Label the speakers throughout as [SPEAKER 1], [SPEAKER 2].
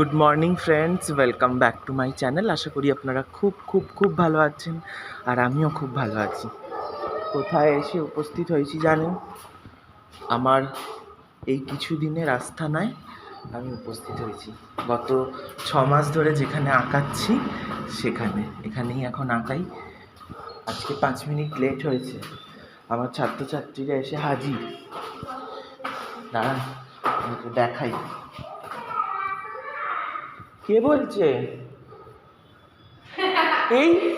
[SPEAKER 1] Good morning friends welcome back to my channel আশা করি আপনারা খুব খুব খুব ভালো আছেন আর আমিও খুব ভালো আছি। কোথায় এসে উপস্থিত হয়েছি জানেন? আমার এই কিছু দিনের আস্থানায় আমি উপস্থিত হয়েছি। গত ছ মাস ধরে যেখানে আঁকাচ্ছি, সেখানে। এখানেই এখন আঁকাই। আজকে পাঁচ মিনিট লেট হয়েছে। আমার ছাত্রছাত্রীরা এসে হাজির। দাঁড়ান দেখাই। কে বলছে? এই,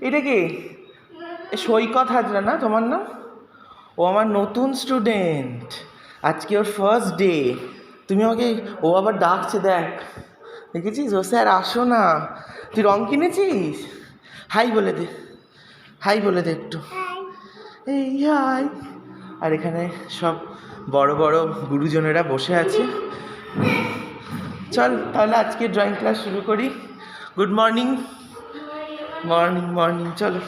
[SPEAKER 1] এটা কি? সৈকত হাজরা না তোমার নাম? ও আমার নতুন স্টুডেন্ট আজকে ওর ফার্স্ট ডে তুমি আমাকে, ও আবার ডাকছে, দেখ। দেখেছিস? ও স্যার, আসো না। তুই রং কিনেছিস? হাই বলে দে। হাই বলে দে একটু। এই, হাই। আর এখানে সব বড় বড় গুরুজনেরা বসে আছে। চল, তাহলে আজকে ড্রয়িং ক্লাস শুরু করি। গুড মর্নিং মর্নিং মর্নিং চলো।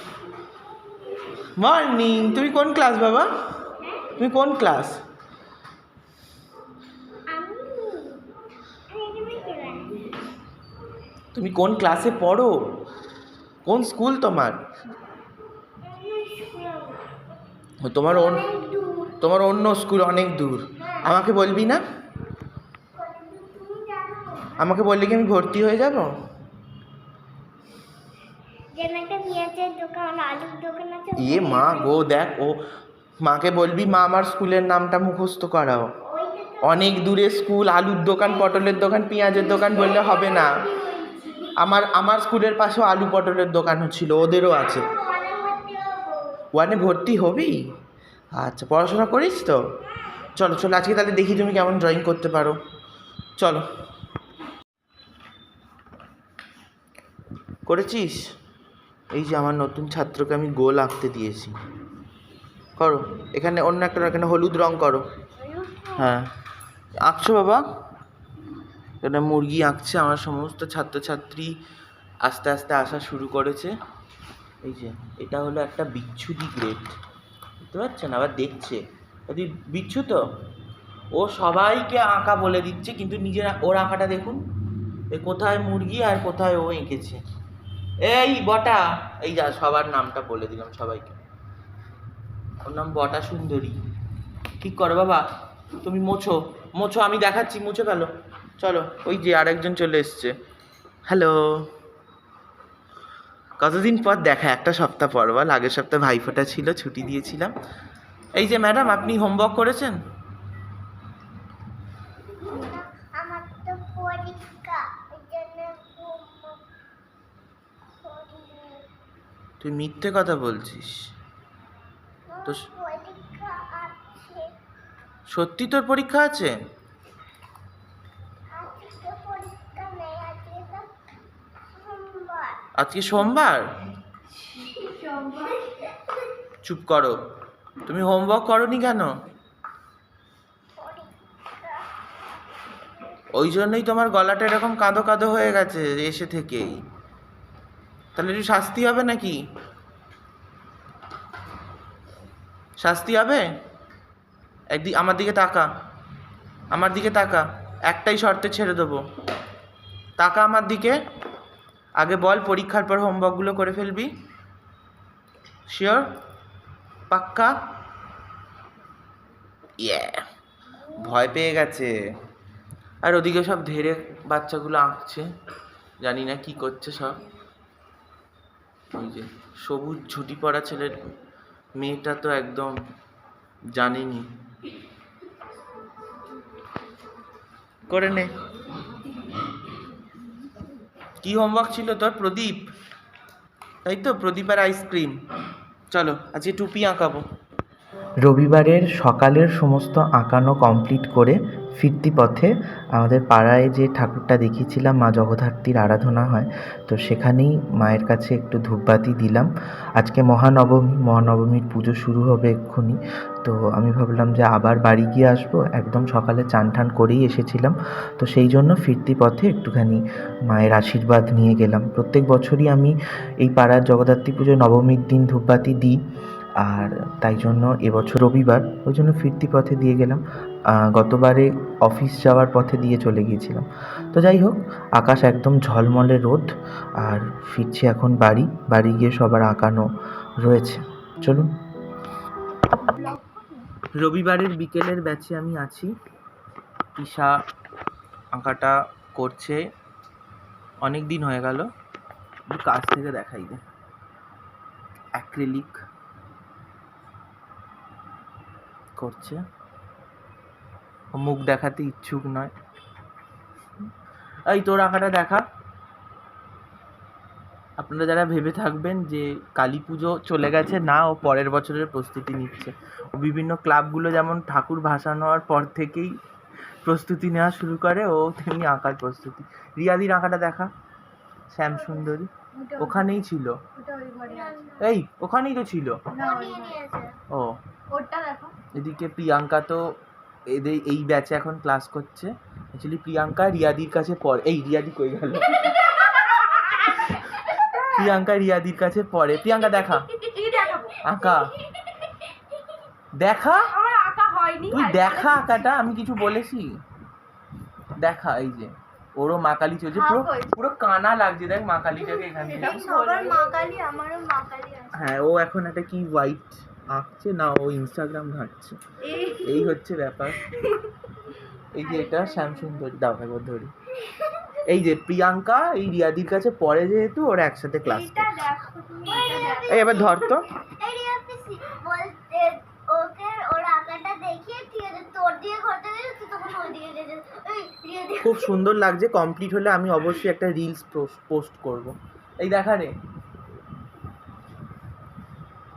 [SPEAKER 1] মর্নিং তুমি কোন ক্লাস বাবা? তুমি কোন ক্লাস তুমি কোন ক্লাসে পড়ো? কোন স্কুল তোমার? তোমার তোমার অন্য স্কুল অনেক দূর। আমাকে বলবি না? আমাকে বললে কি আমি ভর্তি হয়ে যাব? ইয়ে মা গো দেখ ও মাকে বলবি মা আমার স্কুলের নামটা মুখস্থ করাও। অনেক দূরে স্কুল আলুর দোকান পটলের দোকান পেঁয়াজের দোকান বললে হবে না। আমার আমার স্কুলের পাশেও আলু পটলের দোকান ছিল ওদেরও আছে। ওয়ানে ভর্তি হবি। আচ্ছা পড়াশোনা করিস তো? চলো চলো আজকে তাহলে দেখি তুমি কেমন ড্রয়িং করতে পারো। চলো। করেছিস? এই যে আমার নতুন ছাত্রকে আমি গোল আঁকতে দিয়েছি। করো, এখানে অন্য একটা এখানে হলুদ রং করো। হ্যাঁ। আঁকছো বাবা? এখানে মুরগি আঁকছে, আমার সমস্ত ছাত্রছাত্রী আস্তে আস্তে আসা শুরু করেছে। এই যে, এটা হলো একটা বিচ্ছুদি গ্রেড বুঝতে পারছেন? আবার দেখছে। যদি বিচ্ছু তো? ও সবাইকে আঁকা বলে দিচ্ছে, কিন্তু নিজের, ওর আঁকাটা দেখুন। কোথায় মুরগি আর কোথায় ও এঁকেছে? এই বটা। এই যা, সবার নামটা বলে দিলাম সবাইকে। ওর নাম বটা সুন্দরী। ঠিক করো বাবা, তুমি মোছো। মোছো, আমি দেখাচ্ছি, মুছে ফেলো। চলো, ওই যে আরেকজন চলে এসছে। হ্যালো। কতদিন পর দেখা, একটা সপ্তাহ পর। বল, আগের সপ্তাহে ভাইফোঁটা ছিল, ছুটি দিয়েছিলাম। এই যে ম্যাডাম, আপনি হোমওয়ার্ক করেছেন
[SPEAKER 2] আমার তো পরীক্ষা ওই জন্য homework করিনি।
[SPEAKER 1] তুই মিথ্যে কথা বলছিস। তো সত্যি তোর পরীক্ষা আছে?
[SPEAKER 2] আজকে সোমবার?
[SPEAKER 1] চুপ করো। তুমি হোমওয়ার্ক করনি কেন? ওই জন্যই তোমার গলাটা এরকম কাঁদো কাঁদো হয়ে গেছে এসে থেকেই। তাহলে একটু শাস্তি হবে নাকি? শাস্তি হবে? একদিক আমার দিকে তাকা। আমার দিকে তাকা। একটাই শর্তে ছেড়ে দেবো। তাকা আমার দিকে। আগে বল, পরীক্ষার পর হোমওয়ার্কগুলো করে ফেলবি। শিওর পাক্কা? ইয়ে ভয় পেয়ে গেছে। আর ওদিকে সব ধেরে বাচ্চাগুলো আঁকছে। জানি না কি করছে সব। ওই যে সবুজ ঝুটি পড়া ছেলের মেয়েটা তো একদম জানেনি। করে নে। কি হোমওয়ার্ক ছিল তোর? প্রদীপ? তাই তো? প্রদীপ আর আইসক্রিম চলো, আজকে টুপি আঁকাবো। রবিবারের সকালের সমস্ত আঁকানো কমপ্লিট করে ফিরতি পথে আমাদের পাড়ায় যে ঠাকুরটা দেখিয়েছিলাম, মা জগদ্ধাত্রীর আরাধনা হয়, তো সেখানেই মায়ের কাছে একটু ধূপবাতি দিলাম। আজকে মহানবমী, মহানবমীর পুজো শুরু হবে এক্ষুনি, তো আমি ভাবলাম যে আবার বাড়ি গিয়ে আসব, একদম সকালে চান টান করেই এসেছিলাম, তো সেই জন্য ফিরতি পথে একটুখানি মায়ের আশীর্বাদ নিয়ে গেলাম। প্রত্যেক বছরই আমি এই পাড়ার জগদ্ধাত্রী পুজো নবমীর দিন ধূপবাতি দিই। আর তাই জন্য এবছর রবিবার ওই জন্য ফিরতি পথে দিয়ে গেলাম। গতবারে অফিস যাওয়ার পথে দিয়ে চলে গিয়েছিলাম। তো যাই হোক, আকাশ একদম ঝলমলে রোদ আর ফিরছি এখন বাড়ি। বাড়ি গিয়ে সবার আঁকানো রয়েছে। চলুন। রবিবারের বিকেলের ব্যাচে আমি আছি। ঈশা আঁকাটা করছে। অনেক দিন হয়ে গেল। কাছ থেকে দেখাই দে। অ্যাক্রিলিক করছে। মুখ দেখাতে ইচ্ছুক নয়। এই তোর আঁকাটা দেখা। আপনারা যারা ভেবে থাকবেন যে কালী পুজো চলে গেছে না ও পরের বছরের প্রস্তুতি নিচ্ছে। ও বিভিন্ন ক্লাবগুলো যেমন ঠাকুর ভাসানো হওয়ার পর থেকেই প্রস্তুতি নেওয়া শুরু করে ও তেমনি আঁকার প্রস্তুতি। রিয়াদির আঁকাটা দেখা শ্যাম সুন্দরী ওখানেই ছিল।
[SPEAKER 3] ওটা
[SPEAKER 1] এই ওখানেই তো ছিল।
[SPEAKER 2] ও
[SPEAKER 3] ওই
[SPEAKER 2] নিয়ে
[SPEAKER 3] ঘরে।
[SPEAKER 2] নিয়েছে
[SPEAKER 1] ও।
[SPEAKER 3] ওরটা দেখো।
[SPEAKER 1] এদিকে প্রিয়াঙ্কা তো এদের এই ব্যাচে এখন ক্লাস করছে। অ্যাকচুয়ালি প্রিয়াঙ্কা রিয়াদির কাছে পড়ে। এই রিয়াদি কই গেল? প্রিয়াঙ্কা রিয়াদির কাছে পড়ে। প্রিয়াঙ্কা দেখা। আঁকা। দেখা?
[SPEAKER 3] আমার আঁকা হয়নি।
[SPEAKER 1] তুই দেখা আঁকাটা? আমি কিছু বলেছি। দেখা এই যে। ওরও মা কালী চলছে। পুরো পুরো কানা লাগছে। দেখ মা কালীটাকে এখান থেকে। হ্যাঁ ও এখন একটা কি হোয়াইট আঁকছে না ও ইনস্টাগ্রাম ঘাঁটছে।
[SPEAKER 3] এই
[SPEAKER 1] হচ্ছে ব্যাপার। এই যে এটা শ্যামসুন্দরী দাও একবার ধরি। এই যে প্রিয়াঙ্কা এই রিয়াদির কাছে পড়ে যেহেতু ওরা একসাথে ক্লাস এই এবার ধর তো। খুব সুন্দর লাগছে কমপ্লিট হলে আমি অবশ্যই একটা রিলস পোস্ট করব। এই দেখা রে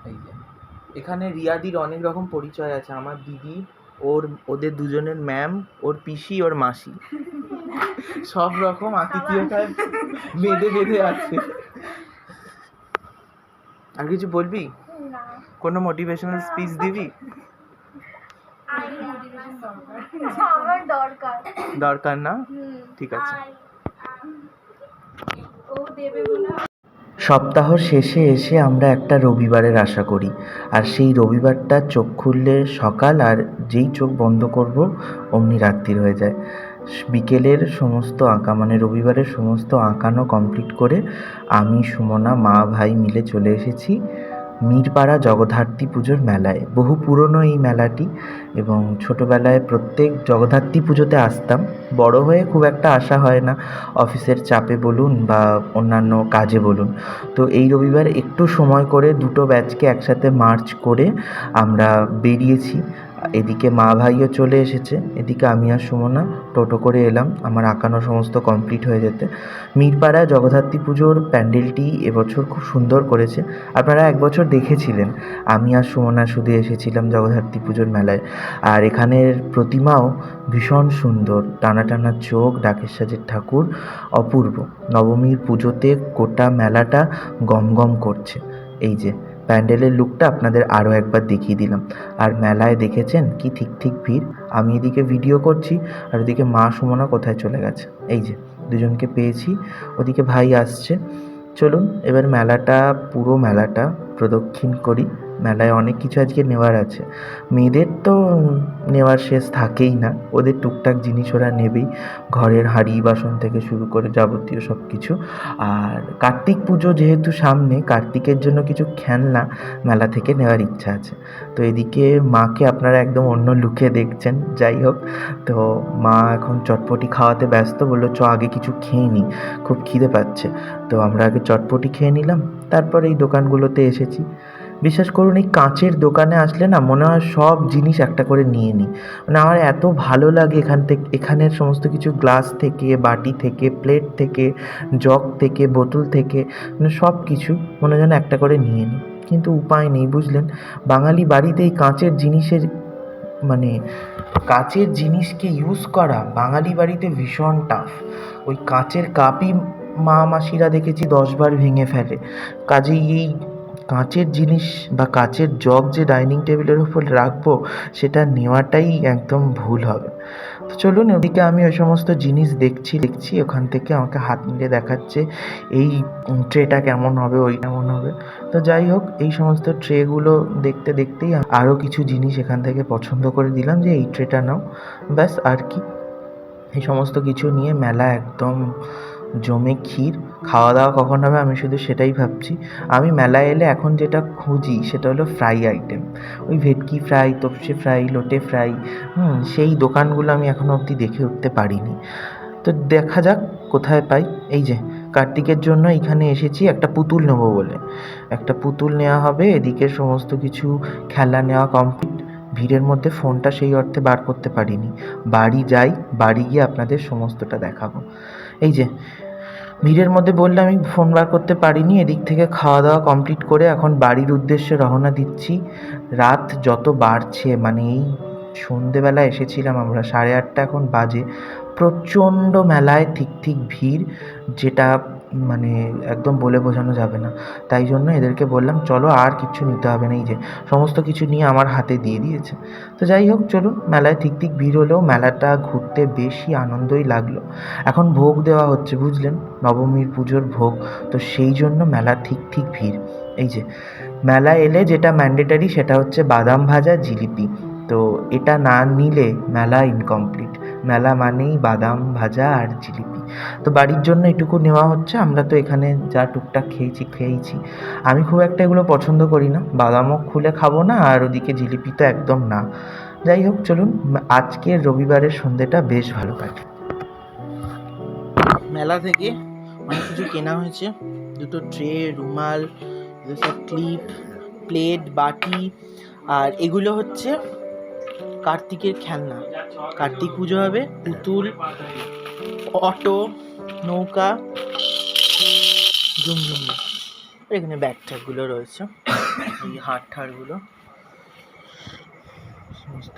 [SPEAKER 1] এই যে এখানে রিয়াদির অনেক রকম পরিচয় আছে। আমার দিদি ওর ওদের দুজনের ম্যাম ওর পিসি ওর মাসি। সব রকম আতিথিয়তায় বেঁধে বেঁধে আছে। আর কিছু বলবি? কোনো মোটিভেশনাল স্পিচ দিবি?
[SPEAKER 3] দরকার।
[SPEAKER 1] দরকার না? ঠিক আছে। সপ্তাহ শেষে এসে আমরা একটা রবিবারের আশা করি। আর সেই রবিবারটা চোখ খুললে সকাল আর যেই চোখ বন্ধ করব, অমনি রাত্রির হয়ে যায়। বিকেলের সমস্ত আঁকা মানে রবিবারের সমস্ত আঁকানো কমপ্লিট করে আমি, সুমনা, মা, ভাই মিলে চলে এসেছি। মিরপাড়া জগদ্ধাত্রী পুজোর মেলায়। বহু পুরনো এই মেলাটি এবং ছোটোবেলায় প্রত্যেক জগদ্ধাত্রী পুজোতে আসতাম। বড় হয়ে খুব একটা আসা হয় না। অফিসের চাপে বলুন বা অন্যান্য কাজে বলুন। তো এই রবিবার একটু সময় করে দুটো ব্যাচকে একসাথে মার্চ করে আমরা বেরিয়েছি। এদিকে মা ভাইও চলে এসেছে। এদিকে আমি আর সুমনা টোটো করে এলাম। আমার আঁকানো সমস্ত কমপ্লিট হয়ে যেতে। মিরপাড়ায় জগদ্ধাত্রী পুজোর প্যান্ডেলটি এবছর খুব সুন্দর করেছে। আপনারা এক বছর দেখেছিলেন। আমি আর সুমনা শুধু এসেছিলাম জগদ্ধাত্রী পুজোর মেলায়। আর এখানের প্রতিমাও ভীষণ সুন্দর। টানা টানা চোখ, ডাকের সাজের ঠাকুর, অপূর্ব। নবমীর পুজোতে গোটা মেলাটা গম গম করছে। এই যে প্যান্ডেলের লুকটা আপনাদের আরও একবার দেখিয়ে দিলাম। আর মেলায় দেখেছেন কি ঠিক ঠিক ভিড়? আমি এদিকে ভিডিও করছি, আর ওদিকে মা সুমনা কোথায় চলে গেছে? এই যে, দুজনকে পেয়েছি, ওদিকে ভাই আসছে। চলুন, এবার মেলাটা, পুরো মেলাটা প্রদক্ষিণ করি। মেলায় অনেক কিছু আজকে নেওয়ার আছে। মেয়েদের তো নেওয়ার শেষ থাকেই না। ওদের টুকটাক জিনিস ওরা নেবেই। ঘরের হাঁড়ি, বাসন থেকে শুরু করে যাবতীয় সব কিছু আর কার্তিক পুজো যেহেতু সামনে, কার্তিকের জন্য কিছু খেলনা মেলা থেকে নেওয়ার ইচ্ছা আছে। তো এদিকে মাকে আপনারা একদম অন্য লুকে দেখছেন। যাই হোক, তো মা এখন চটপটি খাওয়াতে ব্যস্ত। বলল, চ, আগে কিছু খেয়ে নিই খুব খিদে পাচ্ছে। তো আমরা আগে চটপটি খেয়ে নিলাম। তারপর এই দোকানগুলোতে এসেছি। বিশ্বাস করুন, এই কাঁচের দোকানে আসলে না মনে হয় সব জিনিস একটা করে নিয়ে নিই। মানে আমার এত ভালো লাগে এখান থেকে, এখানের সমস্ত কিছু গ্লাস থেকে, বাটি থেকে, প্লেট থেকে, জগ থেকে, বোতল থেকে মানে সব কিছু মনে যেন একটা করে নিয়ে নিই। কিন্তু উপায় নেই, বুঝলেন? বাঙালি বাড়িতে এই কাঁচের জিনিসের মানে কাঁচের জিনিসকে ইউজ করা বাঙালি বাড়িতে ভীষণ টাফ ওই কাঁচের কাপই মা মাসিরা দেখেছি দশবার ভেঙে ফেলে। কাজেই এই কাঁচের জিনিস বা কাঁচের জগ যে ডাইনিং টেবিলের উপর রাখব, সেটা নেওয়াটাই একদম ভুল হবে। তো চলুন ওদিকে আমি ওই সমস্ত জিনিস দেখছি দেখছি, ওখান থেকে আমাকে হাত মিলে দেখাচ্ছে এই ট্রেটা কেমন হবে, ওই কেমন হবে। তো যাই হোক, এই সমস্ত ট্রেগুলো দেখতে, দেখতেই আরও কিছু জিনিস এখান থেকে পছন্দ করে দিলাম যে এই ট্রেটা নাও। ব্যাস, আর কি। এই সমস্ত কিছু নিয়ে মেলা একদম জমে ক্ষীর। খাওয়া দাওয়া কখন হবে আমি শুধু সেটাই ভাবছি। আমি মেলায় এলে এখন যেটা খুঁজি সেটা হলো ফ্রাই আইটেম ওই ভেটকি ফ্রাই, তপসে ফ্রাই, লোটে ফ্রাই, হুম, সেই দোকানগুলো আমি এখনও অবধি দেখে উঠতে পারিনি। তো দেখা যাক কোথায় পাই। এই যে, কার্তিকের জন্য এখানে এসেছি, একটা পুতুল নেব বলে। একটা পুতুল নেওয়া হবে, এদিকে সমস্ত কিছু খেলা নেওয়া কমপ্লিট ভিড়ের মধ্যে ফোনটা সেই অর্থে বার করতে পারিনি। বাড়ি যাই, বাড়ি গিয়ে আপনাদের সমস্তটা দেখাবো। এই যে ভিড়ের মধ্যে বললে, আমি ফোন বার করতে পারিনি, এদিক থেকে খাওয়া দাওয়া কমপ্লিট করে এখন বাড়ির উদ্দেশ্যে রওনা দিচ্ছি। রাত যত বাড়ছে মানে এই সন্ধেবেলা এসেছিলাম আমরা, সাড়ে আটটা এখন বাজে। প্রচণ্ড মেলায় ঠিক ঠিক ভিড়, যেটা মানে একদম বলে বোঝানো যাবে না। তাই জন্য এদেরকে বললাম, চলো আর কিছু নিতে হবে না, এই যে সমস্ত কিছু নিয়ে আমার হাতে দিয়ে দিয়েছে। তো যাই হোক, চলুন, মেলায় ঠিক ঠিক ভিড় হলেও মেলাটা ঘুরতে বেশি আনন্দই লাগল। এখন ভোগ দেওয়া হচ্ছে, বুঝলেন? নবমীর পুজোর ভোগ, তো সেই জন্য মেলা ঠিক ঠিক ভিড়। এই যে, মেলা এলে যেটা ম্যান্ডেটারি সেটা হচ্ছে বাদাম ভাজা, জিলিপি। তো এটা না নিলে মেলা ইনকমপ্লিট মেলা মানেই বাদাম ভাজা আর জিলিপি। তো বাড়ির জন্য এটুকু নেওয়া হচ্ছে, আমরা তো এখানে যা টুকটাক খেয়েছি খেয়েছি। আমি খুব একটা এগুলো পছন্দ করি না, বাদামও খুলে খাব না, আর ওদিকে জিলিপি তো একদম না। যাই হোক, চলুন, আজকের রবিবারের সন্ধেটা বেশ ভালো কাটে। মেলা থেকে অনেক কিছু কেনা হয়েছে। দুটো ট্রে, রুমাল ক্লিপ প্লেট বাটি, আর এগুলো হচ্ছে কার্তিকের খেলনা। কার্তিক পুজো হবে পুতুল, অটো, নৌকা জুমজুম এখানে ব্যাগ ট্যাগুলো রয়েছে, এই হাট সমস্ত